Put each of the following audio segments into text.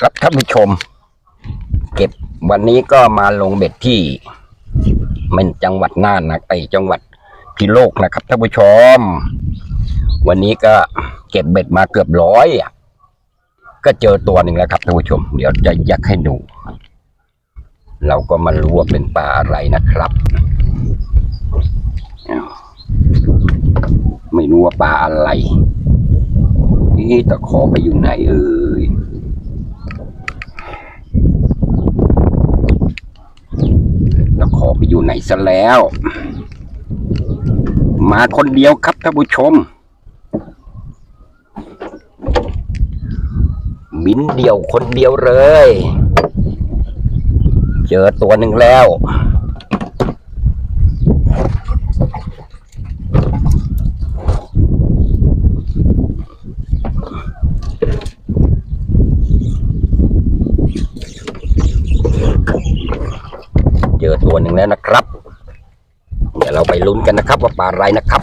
ครับท่านผู้ชม เก็บวันนี้ก็มาลงเบ็ดที่มันจังหวัดน่านนะไอจังหวัดพิโลกนะครับท่านผู้ชม วันนี้ก็เก็บเบ็ดมาเกือบร้อยอะก็เจอตัวหนึ่งแล้วครับท่านผู้ชม เดี๋ยวจะยักให้ดู เราก็มารู้ว่าเป็นปลาอะไรนะครับไม่รู้ว่าปลาอะไร ตะขอไปอยู่ไหนเอ่ยแล้วขอไปอยู่ไหนซะแล้ว มาคนเดียวครับท่านผู้ชม บินเดียวคนเดียวเลย เจอตัวหนึ่งแล้ว เจอตัวหนึ่ง แล้วนะครับ เดี๋ยวเราไปลุ้นกันนะครับ ว่าปลาอะไรนะครับ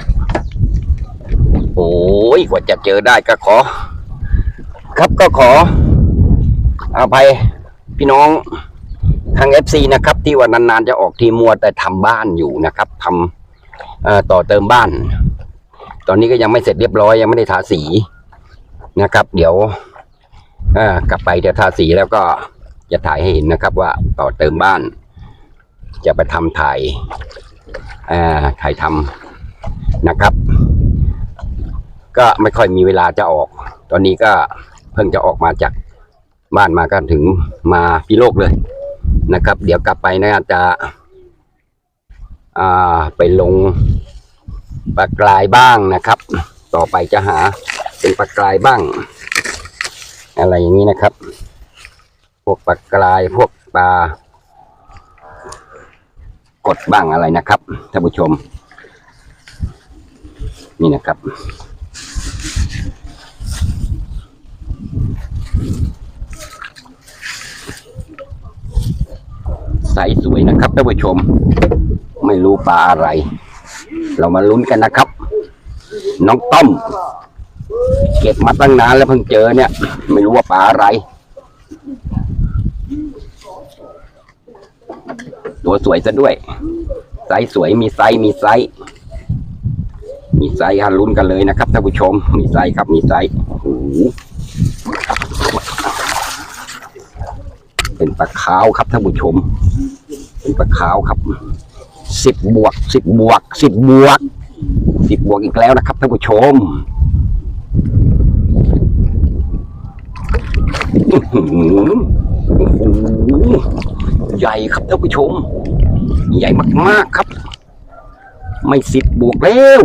โอ้ยกว่าจะเจอได้ก็ขอ ครับก็ขอเอาไปพี่น้องทางเอฟซีนะครับ ที่ว่านานๆจะออกทีมัวแต่ทำบ้านอยู่นะครับทำต่อเติมบ้าน ตอนนี้ก็ยังไม่เสร็จเรียบร้อยยังไม่ได้ทาสีนะครับ เดี๋ยวกลับไปจะทาสีแล้วก็จะถ่ายให้เห็นนะครับว่าต่อเติมบ้าน จะไปทำถ่ายถ่ายทำนะครับ ก็ไม่ค่อยมีเวลาจะออก ตอนนี้ก็เพิ่งจะออกมาจากบ้านมาก็ถึงมาพิโลกเลยนะครับ เดี๋ยวกลับไปนะจะไปลงปลากรายบ้างนะครับ ต่อไปจะหาเป็นปลากรายบ้าง อะไรอย่างนี้นะครับ พวกปลากรายพวกปลา กดบ้างอะไรนะครับท่านผู้ชม นี่นะครับใสสวยนะครับท่านผู้ชม ไม่รู้ปลาอะไร เรามาลุ้นกันนะครับ น้องต้อม เก็บมาตั้งนานแล้วเพิ่งเจอเนี่ย ไม่รู้ว่าปลาอะไร ตัวสวยซะด้วย ไซส์สวยมีไซส์มีไซส์มีไซส์ฮะลุ้นกันเลยนะครับท่านผู้ชม มีไซส์ครับมีไซส์โอ้โหเป็นปลาขาวครับท่านผู้ชม เป็นปลาขาวครับสิบบวกสิบบวกสิบบวกสิบบวกอีกแล้วนะครับท่านผู้ชมอื้อหือโอ้โห ใหญ่ครับท่านผู้ชม ใหญ่มากๆครับ ไม่สิบบวกแล้ว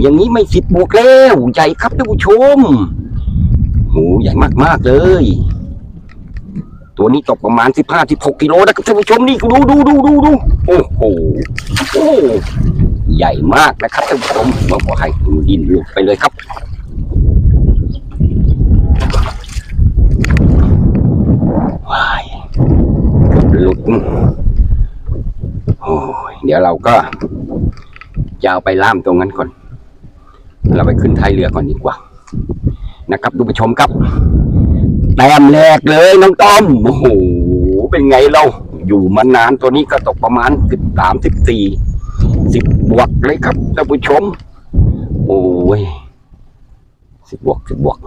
อย่างนี้ไม่สิบบวกแล้วใหญ่ครับท่านผู้ชมโหใหญ่มากๆเลย ตัวนี้ตกประมาณสิบห้าสิบหกกิโลนะครับท่านผู้ชมนี่ดูดูดูดูดูโอ้โหโอ้ใหญ่มากนะครับท่านผู้ชมมาบอกให้ดินหลุดไปเลยครับว้าย หลุดโอ้ยเดี๋ยวเราก็จะเอาไปล่ามตรงนั้นก่อน เราไปขึ้นท้ายเรือก่อนดีกว่า นะครับดูผู้ชมครับ แต้มแรกเลยน้องต้อมโอ้โหเป็นไงเรา อยู่มานานตัวนี้ก็ตกประมาณสิบสามสิบสี่สิบบวกเลยครับท่านผู้ชม โอ้ยสิบบวกสิบบวก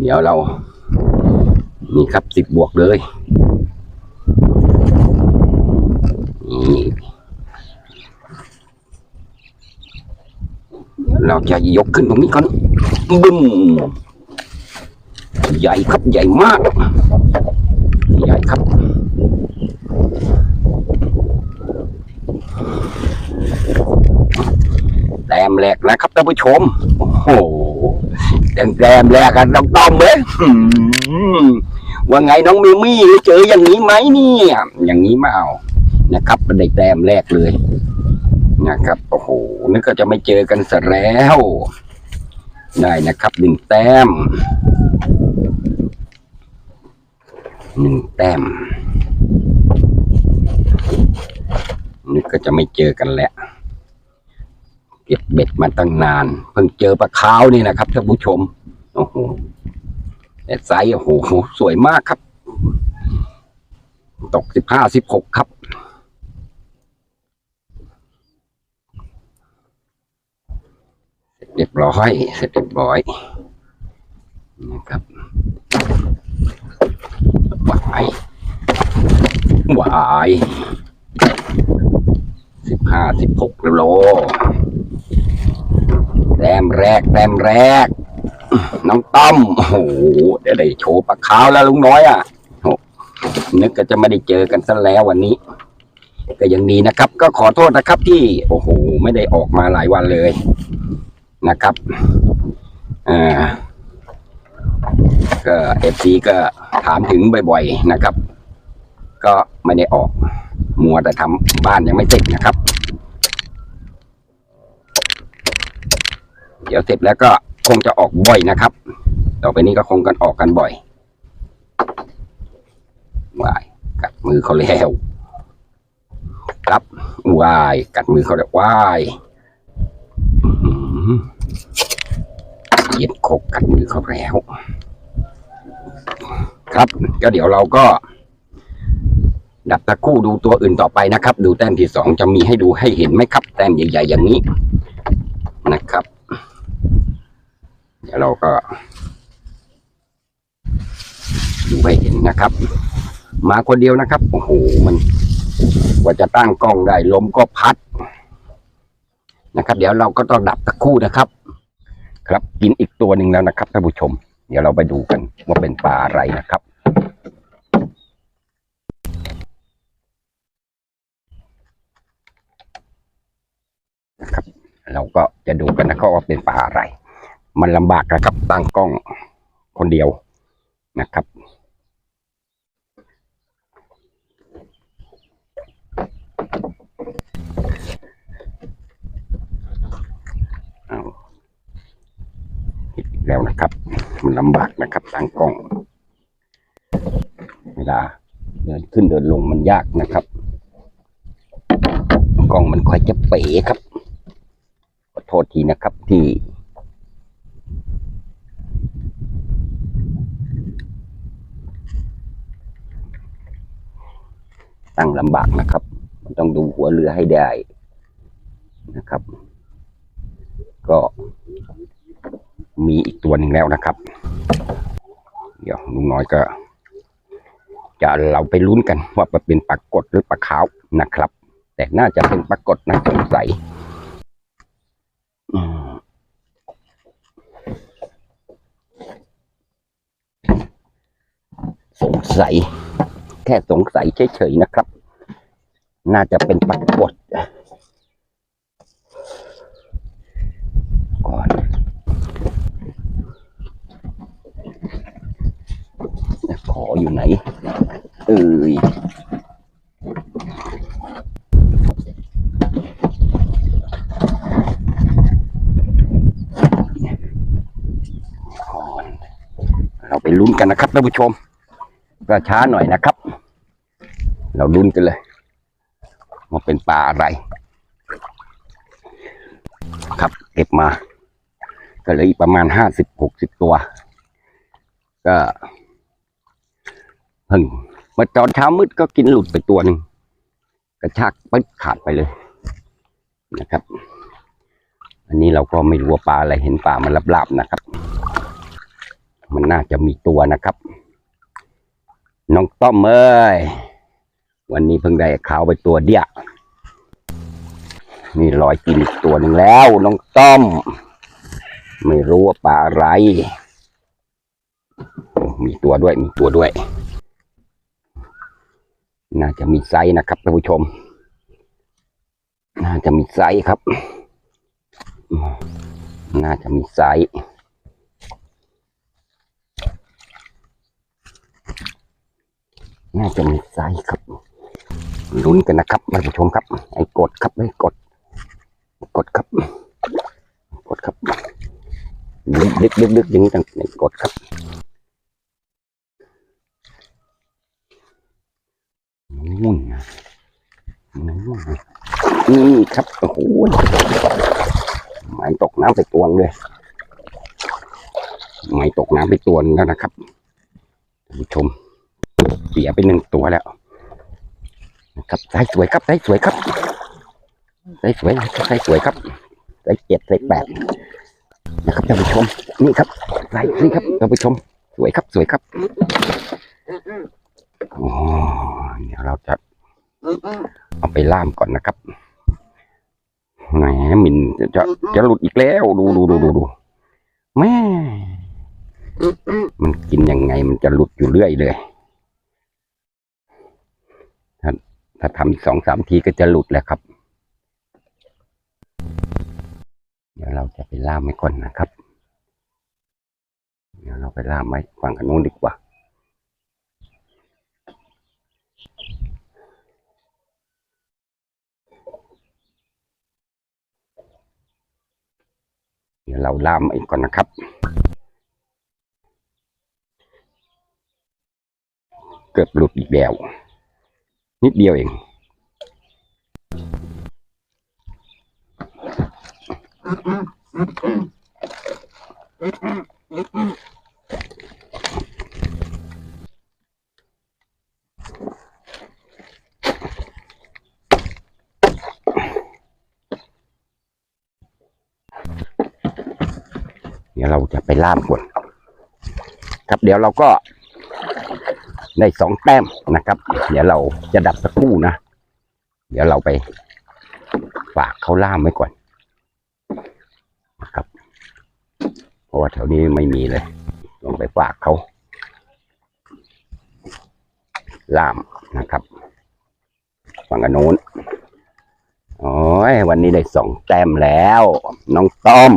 เดี๋ยวเรา นี่ครับสิบบวกเลยเราจะยกขึ้นตรงนี้ก่อนบึ้มใหญ่ครับใหญ่มากใหญ่ครับแต้มแรกนะครับท่านผู้ชม โอ้โหแต้มแต้มแรกกันต้องต้อมเลย ว่าไงน้องมิวมี่เจออย่างนี้ไหมเนี่ย อย่างนี้มาเอานะครับเป็นได้แต้มแรกเลยนะครับโอ้โหนึกก็จะไม่เจอกันซะแล้วได้นะครับหนึ่งแต้มหนึ่งแต้มนึกก็จะไม่เจอกันแล้วเก็บเบ็ดมาตั้งนาน เพิ่งเจอปลาขาวนี่นะครับท่านผู้ชมโอ้โห แต่ไซส์โอ้โหสวยมากครับ ตกสิบห้าสิบหกครับเสร็จเรียบร้อยเสร็จเรียบร้อยนะครับวายวายสิบห้าสิบหกโลแต้มแรกแต้มแรก น้องต้อมโอ้โหได้ได้โชว์ปลาขาวแล้วลุงน้อยอะนึกก็จะไม่ได้เจอกันซะแล้ววันนี้ก็ยังดีนะครับ ก็ขอโทษนะครับที่ โอ้โห ไม่ได้ออกมาหลายวันเลยนะครับอ่าก็เอฟซีก็ถามถึงบ่อยๆนะครับ ก็ไม่ได้ออก มัวแต่ทำบ้านยังไม่เสร็จนะครับ เดี๋ยวเสร็จแล้วก็ คงจะออกบ่อยนะครับ ต่อไปนี้ก็คงกันออกกันบ่อยวายกัดมือเขาแล้วครับวายกัดมือเขาแล้ววายอื้อหือเย็ดโคกกัดมือเขาแล้ว ครับก็เดี๋ยวเราก็ ดับตะคู่ดูตัวอื่นต่อไปนะครับ ดูแต้มที่สองจะมีให้ดูให้เห็นไหมครับ แต้มใหญ่ ๆ อย่างนี้นะครับ เราก็ ดูให้เห็นนะครับ มาคนเดียวนะครับ โอ้โห มันกว่าจะตั้งกล้องได้ลมก็พัดนะครับ เดี๋ยวเราก็ต้องดับตะคู่นะครับ ครับกินอีกตัวหนึ่งแล้วนะครับท่านผู้ชม เดี๋ยวเราไปดูกันว่าเป็นปลาอะไรนะครับนะครับ เราก็จะดูกันนะครับว่าเป็นปลาอะไร มันลำบากนะครับตั้งกล้องคนเดียวนะครับ เอาอีกแล้วนะครับ มันลำบากนะครับตั้งกล้อง เวลาเดินขึ้นเดินลงมันยากนะครับกล้องมันค่อยจะเป๋ครับขอโทษทีนะครับที่ ตั้งลำบากนะครับ มันต้องดูหัวเรือให้ได้นะครับ ก็มีอีกตัวหนึ่งแล้วนะครับ เดี๋ยวลุงน้อยก็ จะเราไปลุ้นกันว่าจะเป็นปลากดหรือปลาขาวนะครับ แต่น่าจะเป็นปลากดนะสงสัยสงสัย แค่สงสัยเฉยๆนะครับ น่าจะเป็นปลากดก่อนขออยู่ไหน เอ้ยก่อนเราไปลุ้นกันนะครับท่านผู้ชมก็ช้าหน่อยนะครับ เราลุ้นกันเลยว่าเป็นปลาอะไร ครับเก็บมา ก็เหลยประมาณห้าสิบหกสิบตัว ก็เพิ่งเมื่อตอนเช้ามืดก็กินหลุดไปตัวหนึ่งกระชากปึ๊ดขาดไปเลยนะครับ อันนี้เราก็ไม่รู้ว่าปลาอะไรเห็นปลามันลับๆนะครับ มันน่าจะมีตัวนะครับ น้องต้อมเอ้ย วันนี้เพิ่งได้ขาวไปตัวเดียวนี่ลอยกินตัวหนึ่งแล้วน้องต้อม ไม่รู้ว่าปลาอะไรมีตัวด้วยมีตัวด้วย น่าจะมีไซส์นะครับท่านผู้ชม น่าจะมีไซส์ครับ น่าจะมีไซส์น่าจะมีไซส์ครับ ลุ้นกันนะครับท่านผู้ชมครับไอ้กดครับไอ้กด กดครับ กดครับลึกลึกลึกลึกอย่างนี้ต้องไอ้กดครับนู่นนู่นนี่ครับโอ้โหไม่ตกน้ำไปตัวเลยไม่ตกน้ำไปตัวแล้วนะครับท่านผู้ชมเสียไปหนึ่งตัวแล้ว ครับไซส์สวยครับไซส์สวยครับไซส์สวยไซส์สวยครับไซส์เจ็ดไซส์แปดนะครับท่านผู้ชมนี่ครับไซส์นี่ครับท่านผู้ชม สวยครับสวยครับโอ้เดี๋ยวเราจะเอาไปล่ามก่อนนะครับแหมมินจะจะจะหลุดอีกแล้ว ดูดูดูดูดูแม่มันกินยังไงมันจะหลุดอยู่เรื่อยเลย ถ้าทำสองสามทีก็จะหลุดแหละครับ เดี๋ยวเราจะไปล่ามไว้ก่อนนะครับ เดี๋ยวเราไปล่ามไว้ฝั่งกันนู้นดีกว่าเดี๋ยวเราล่ามไว้ก่อนนะครับ เกือบหลุดอีกแล้ว นิดเดียวเองเดี๋ยวเราจะไปล่ามก่อนครับเดี๋ยวเราก็ ได้สองแต้มนะครับ เดี๋ยวเราจะดับสักครู่นะ เดี๋ยวเราไปฝากเขาล่ามไว้ก่อนนะครับ เพราะว่าแถวนี้ไม่มีเลยลองไปฝากเขาล่ามนะครับฝั่งอนโน้นโอ้ยวันนี้ได้สองแต้มแล้ว น้องต้อม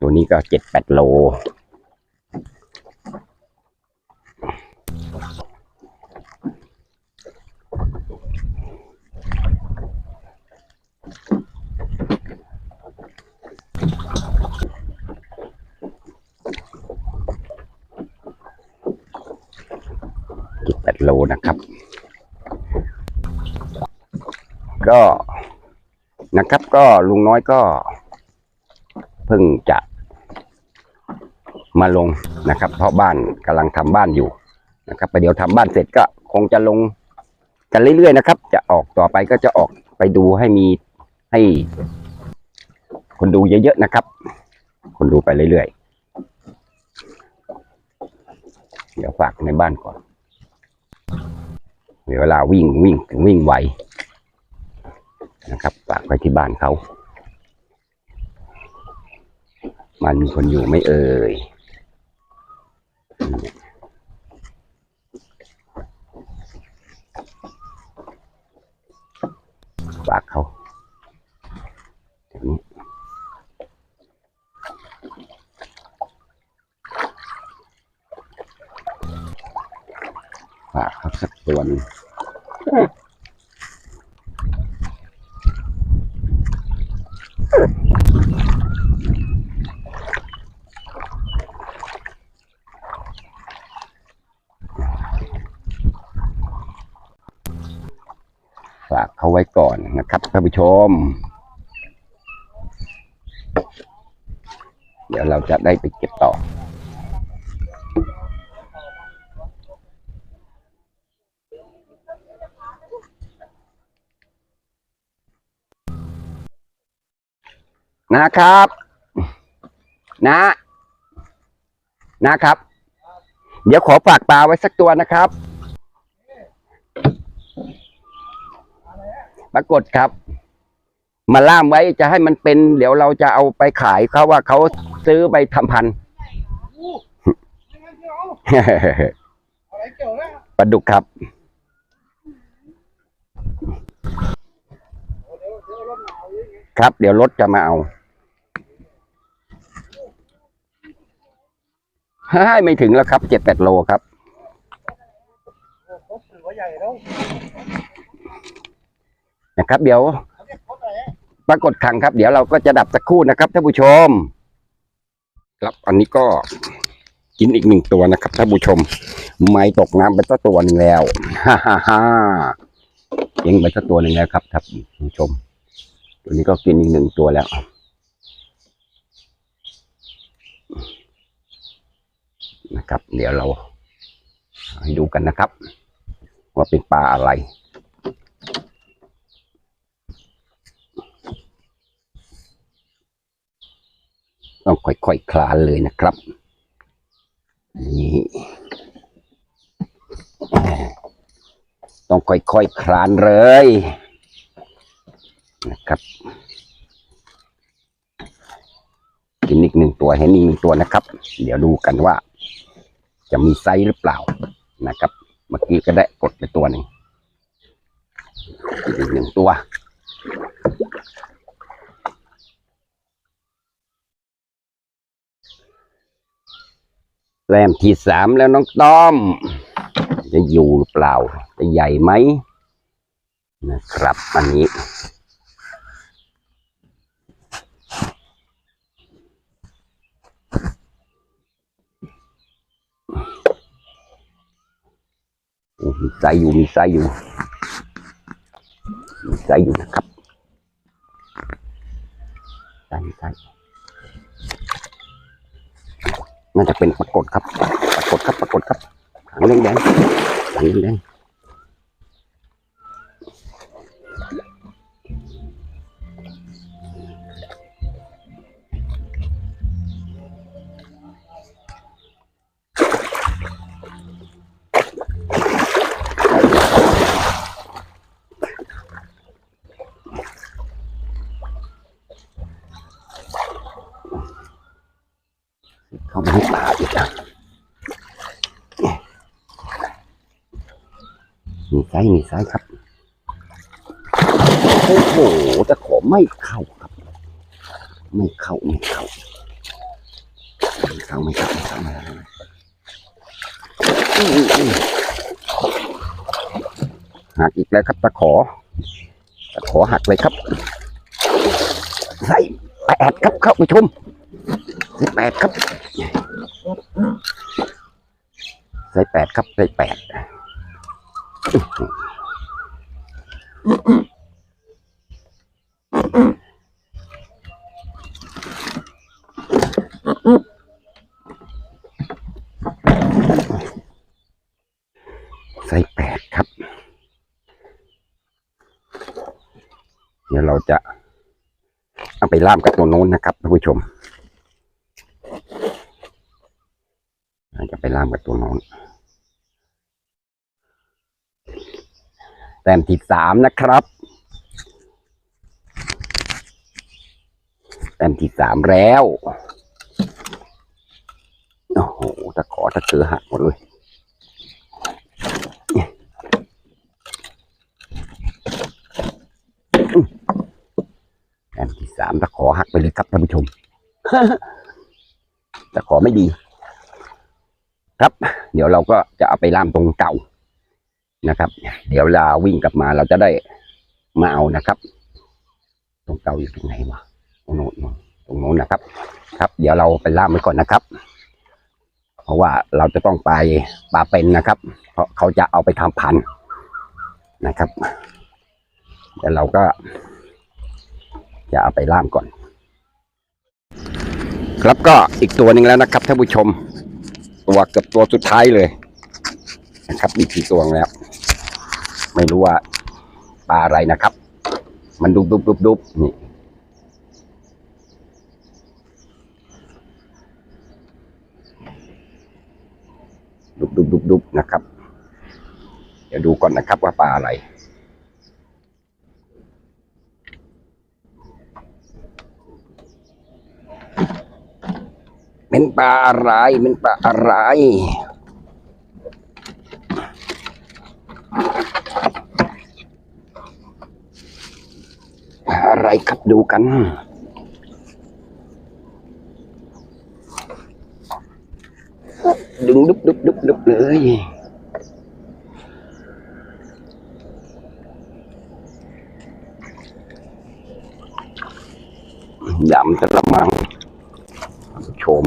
ตัวนี้ก็เจ็ดแปดโล เจ็ด แปดโลนะครับ ก็นะครับก็ลุงน้อยก็เพิ่งจะมาลงนะครับ เพราะบ้านกำลังทำบ้านอยู่ นะครับไปเดี๋ยวทำบ้านเสร็จก็คงจะลงกันเรื่อยๆนะครับ จะออกต่อไปก็จะออกไปดูให้มีให้ คนดูเยอะๆนะครับ คนดูไปเรื่อยๆ เดี๋ยวฝากในบ้านก่อนเวลาวิ่งวิ่งวิ่งไวนะครับฝากไว้ที่บ้านเขา มันมีคนอยู่ไม่เอ่ยฝากเขา เดี๋ยวนี้ฝากเขาสักตัวหนึงฝากเขาไว้ก่อนนะครับท่านผู้ชม เดี๋ยวเรา จะได้ไปเก็บต่อ นะครับ นะ นะครับ เดี๋ยวขอฝากปลาไว้สักตัวนะครับ ปรากฏครับมาล่ามไว้จะให้มันเป็น เดี๋ยวเราจะเอาไปขายเขาว่าเขา ซื้อไปทำพันธุ์ไม่งั้นเดี๋ยวเอาอะไรเกี่ยวนะปลาดุกครับเดี๋ยวเดี๋ยวรถหนาวอย่างเงี้ยครับ เดี๋ยวรถจะมาเอาให้ไม่ถึงแล้วครับเจ็ดแปดโลครับรถถือว่าใหญ่แล้วนะครับ เดี๋ยวเขาเรียกรถอะไรปรากฏครั้งครับ เดี๋ยวเราก็จะดับสักครู่นะครับท่านผู้ชม ครับอันนี้ก็กินอีกหนึ่งตัวนะครับท่านผู้ชม ไม่ตกน้ำไปตั้ตัวหนึ่งแล้วฮ่าฮ่าฮ่ายิงไปตั้ตัวหนึ่งแล้วครับท่านผู้ชม ตัวนี้ก็กินอีกหนึ่งตัวแล้วนะครับ เดี๋ยวเราให้ดูกันนะครับ ว่าเป็นปลาอะไร ต้องค่อยๆคคลานเลยนะครับนี่ต้องค่อยๆคคลานเลยนะครับเห็นอีกหนึ่งตัวเห็นอีกหนึ่งตัวนะครับ เดี๋ยวดูกันว่า จะมีไซส์หรือเปล่านะครับ เมื่อกี้ก็ได้กดไปตัวหนึ่งอีกหนึ่งตัว แรมที่สามแล้วน้องต้อม จะอยู่หรือเปล่า จะใหญ่ไหมนะครับ อันนี้ มีไซส์อยู่มีไซส์อยู่ มีไซส์อยู่นะครับไซส์ไซส์ น่าจะเป็นปรากฏครับ ปรากฏครับ ปรากฏครับหางแดงแดงๆหางแดงๆ มีไซส์มีไซครับ โอ้โหแต่ขอไม่เข้าครับ ไม่เข้าไม่เข้าไม่เข้าไม่เข้าไม่เข้าไม่เข้าหักอีกแล้วครับตะขอตะขอหักเลยครับใส่แปดครับเข้าไปชมใส่แปดครับใส่แปดครับใส่แปด ไส์แปดครับ เดี๋ยวเราจะเอาไปล่ามกับตัวโน้นนะครับท่านผู้ชมจะไปล่ามกับตัวโน้น แต้มที่สามนะครับ แต้มที่สามแล้ว โอ้โหตะขอตะเกือหักหมดเลยแต้มที่สามตะขอหักไปเลยครับท่านผู้ชมตะขอไม่ดี ครับ เดี๋ยวเราก็จะเอาไปล่ามตรงเก่า นะครับ เดี๋ยวเวลาวิ่งกลับมาเราจะได้มาเอานะครับ ตรงเก่าอยู่ตรงไหนวะตรงโน้นตรงโน้นนะครับ ครับ เดี๋ยวเราไปล่ามไว้ก่อนนะครับ เพราะว่าเราจะต้องไปปลาเป็นนะครับ เพราะเขาจะเอาไปทำพันธุ์นะครับเดี๋ยวเราก็จะเอาไปล่ามก่อน ครับก็อีกตัวหนึ่งแล้วนะครับท่านผู้ชม ตัวเกือบตัวสุดท้ายเลยนะครับมีกสี่ตัวแล้ว ไม่รู้ว่าปลาอะไรนะครับ มันดุบดุบดุบดุบนี่ดุบดุบดุบดุบนะครับ เดี๋ยวดูก่อนนะครับว่าปลาอะไรเป็นปลาอะไรเป็นปลาอะไร อะไรครับดูกันดึงดุบดุบดุบดุบเลยดำกระมังท่านผู้ชม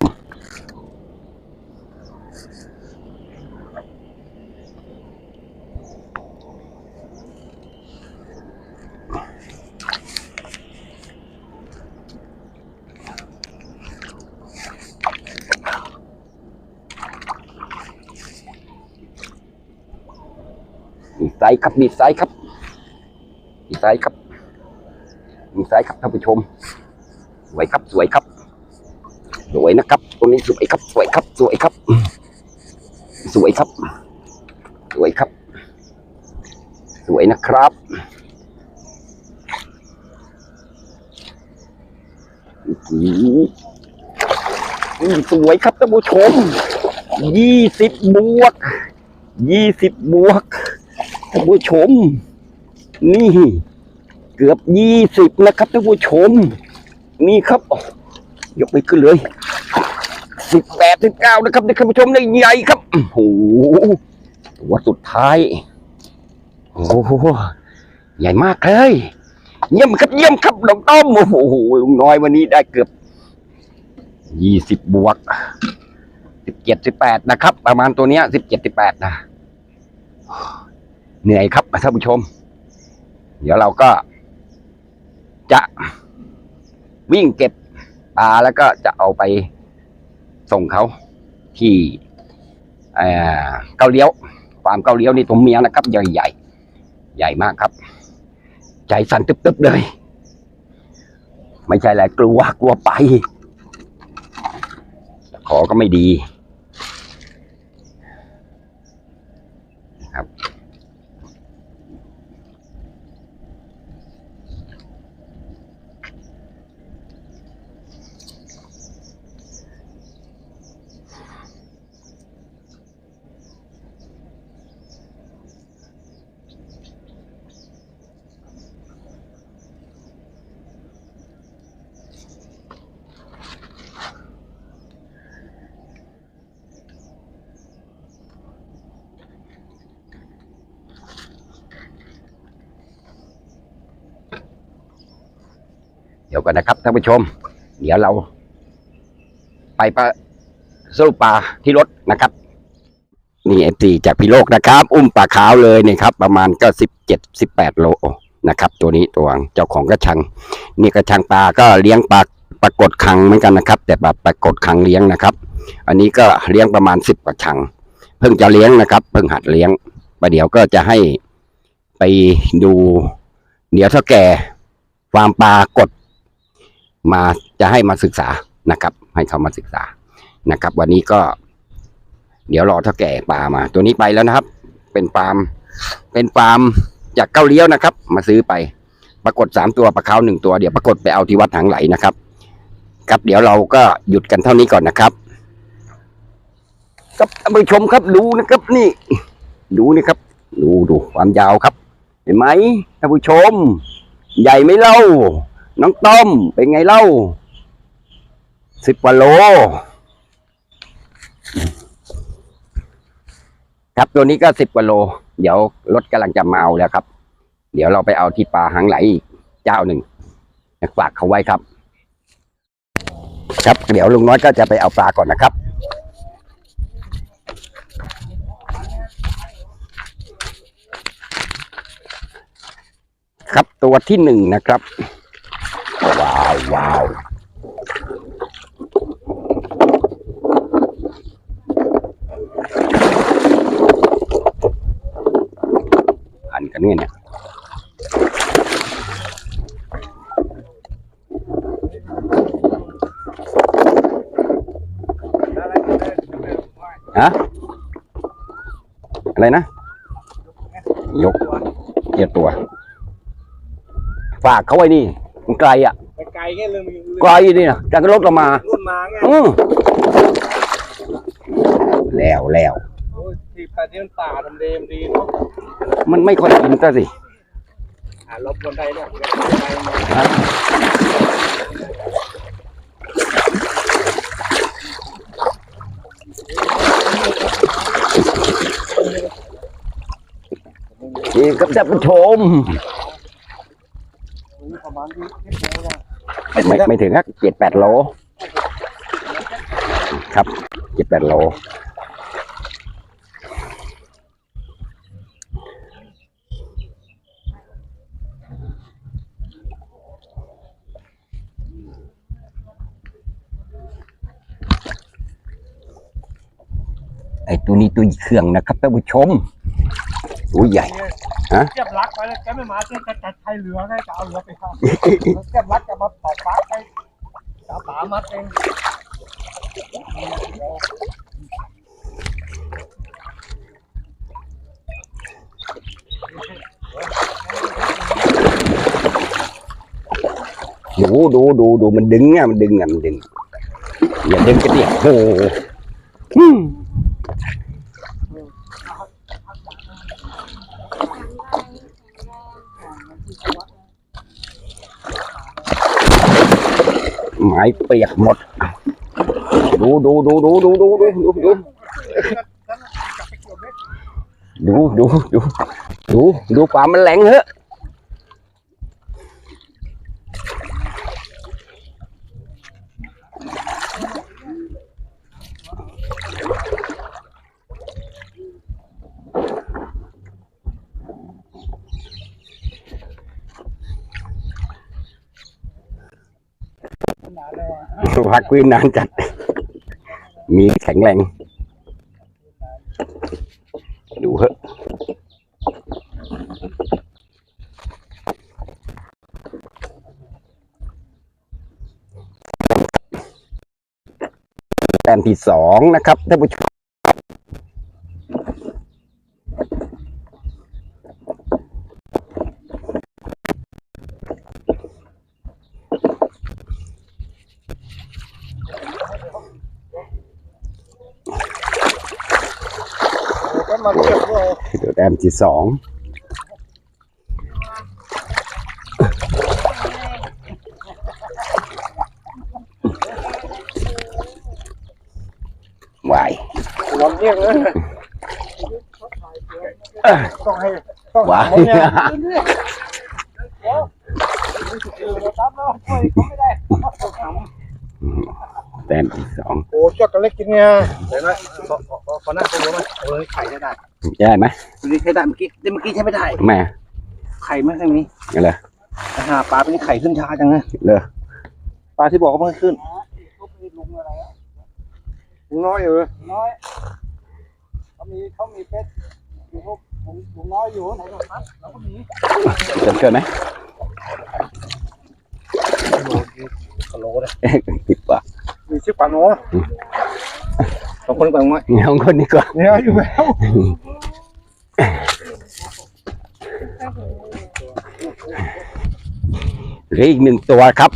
อ ซส์ครับดีไซน์ครับดีไซน์ครับดีไซน์ครับท่านผู้ชม สวยครับสวยครับสวยนะครับตัวนี้สวยครับสวยครับสวยครับ สวยครับ สวยครับ สวยนะครับ สวยครับท่านผู้ชมยี่สิบบวกยี่สิบบวก ท่านผู้ชม นี่ เกือบยี่สิบนะครับท่านผู้ชม นี่ครับยกไปขึ้นเลยสิบแปดสิบเก้านะครับท่านผู้ชมได้ใหญ่ครับโอ้โหตัวสุดท้ายโอ้โหใหญ่มากเลยเยี่ยมครับเยี่ยมครับดอกต้อมโอ้โหลุงน้อยวันนี้ได้เกือบยี่สิบบวกสิบเจ็ดสิบแปดนะครับ ประมาณตัวเนี้ยสิบเจ็ดสิบแปดนะ เหนื่อยครับท่านผู้ชม เดี๋ยวเราก็ จะวิ่งเก็บปลาแล้วก็จะเอาไปส่งเขาที่เกาเลี้ยวฟาร์มเกาเลี้ยวนี่ตัวเมียนะครับ ใหญ่ใหญ่ใหญ่มากครับ ใจสั่นตึบๆเลย ไม่ใช่แหละกลัวกลัวไป ขอก็ไม่ดี ดี๋ยวก่อนนะครับท่านผู้ชม เดี๋ยวเรา ไปปะสรุปปลาที่รถนะครับ นี่เอฟซีจากพิโลกนะครับ อุ้มปลาขาวเลยนี่ครับ ประมาณก็สิบเจ็ดสิบแปดโลนะครับ ตัวนี้ตัวเจ้าของกระชัง นี่กระชังปลาก็เลี้ยงปลาปรากฏคังเหมือนกันนะครับ แต่แบบปรากฏคังเลี้ยงนะครับ อันนี้ก็เลี้ยงประมาณสิบกว่าชัง เพิ่งจะเลี้ยงนะครับ เพิ่งหัดเลี้ยงประเดี๋ยวก็จะให้ไปดู เดี๋ยวถ้าแก่ฟาร์มปลากด มาจะให้มาศึกษานะครับ ให้เขามาศึกษานะครับ วันนี้ก็ เดี๋ยวรอเท่าแก่ปลามา ตัวนี้ไปแล้วนะครับ เป็นปาล์มเป็นปาล์มจากเก้าเลี้ยวนะครับ มาซื้อไป ปรากฏสามตัวปลาเขาหนึ่งตัวเดี๋ยวปรากฏไปเอาที่วัดหางไหลนะครับ ครับเดี๋ยวเราก็หยุดกันเท่านี้ก่อนนะครับครับท่านผู้ชมครับดูนะครับ นี่ ดูนี่ครับ ดูดูความยาวครับ เห็นไหมท่านผู้ชม ใหญ่ไหมเล่า น้องต้มเป็นไงเล่าสิบกว่าโล ครับตัวนี้ก็สิบกว่าโล เดี๋ยวรถกำลังจะมาเอาแล้วครับ เดี๋ยวเราไปเอาที่ปลาหางไหลอีกเจ้าหนึ่งฝากเขาไว้ครับ ครับเดี๋ยวลุงน้อยก็จะไปเอาปลาก่อนนะครับครับตัวที่หนึ่งนะครับ ว้าวอันกันนี่ยเนี่ยฮะอะไรนะ ยกเกียร์ตัว ฝากเขาไว้นี่ มันไกลอะไปไกลแค่ลืมไกลนี่นะจากรถเรามารุ่นมาไงอืมแล้วแล้วโอ้ยที่ปลาที่มันป่าทำเดมดีเนาะมันไม่ค่อยกินก็สิหาลบบนไทยเนี่ยไปมานี่ครับท่านผู้ชม ประมาณที่ที่โลนะ ไม่ไม่ถึงครับเจ็ดแปดโล ครับเจ็ดแปดโลไอ้ตัวนี้ตัวเครื่องนะครับท่านผู้ชมตัวใหญ่ ฮะ เก็บรักไปแล้วแกไม่มาเจ๊จะจัดใช้เรือให้จะเอาเรือไปข้ามเก็บรักจะมาตอกฟ้าไปจะตามมัดเองดูดูดูดูมันดึงอะมันดึงอะมันดึงอย่าดึงกันดิโอ้โหอื ไม้เปียกหมด ดูดูดูดูดูดูดูดูดูดูดูดูดูดูปลามันแรงเหอะ พักวินนานจัด มีแข็งแรง ดูเหอะแต้มที่สองนะครับท่านผู้ชม ก็มาเก็บด้วยดูแต้มที่สองวายลำเอียงเลยต้องให้ต้องวายเนี่ยรับแล้วไม่ได้แต้มที่สองโอ้ช็อกโกแลตกินเนี่ยเดี๋ยวนะขอขอขอหน้าตัวไหม เออไข่ได้ได้ได้ไหมนี่ใช้ได้เมื่อกี้เมื่อกี้ใช้ไม่ได้แม่ไข่ไม่ค่อยมีอะไรหาปลาเป็นไข่ขึ้นช้าจังเลยเลยปลาที่บอกว่าไม่ขึ้นลุงน้อยอยู่น้อยเขามีเขามีเป็ดอยู่พวกลุงน้อยอยู่ไหนก็ครับแล้วก็มีเกินเกินไหมกะโหลเลยปิดปากมีชื่อปลาโน้ สองคนกับลุงน้อยเงาคนนี้ก่อนเนี่ยอยู่แล้วเหลืออีกหนึ่งตัวครับ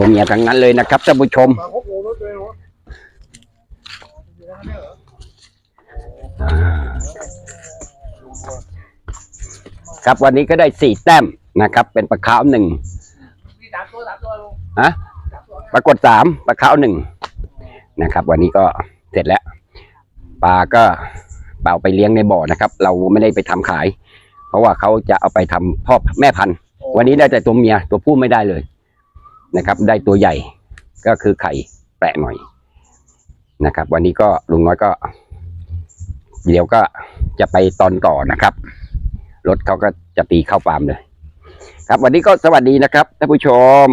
ตัวเมียทั้งนั้นเลยนะครับท่านผู้ชมครับวันนี้ก็ได้สี่แต้มนะครับ เป็นปลาขาวหนึ่งฮะปรากฏสามปลาขาวหนึ่งนะครับ วันนี้ก็เสร็จแล้วปลาก็เป่าไปเลี้ยงในบ่อนะครับ เราไม่ได้ไปทำขาย เพราะว่าเขาจะเอาไปทำพ่อแม่พันธุ์ วันนี้ได้แต่ตัวเมียตัวผู้ไม่ได้เลย นะครับ ได้ตัวใหญ่ก็คือไข่แปะหน่อยนะครับ วันนี้ก็ลุงน้อยก็ เดี๋ยวก็จะไปตอนต่อนะครับ รถเขาก็จะตีเข้าฟาร์มเลย ครับวันนี้ก็สวัสดีนะครับท่านผู้ชม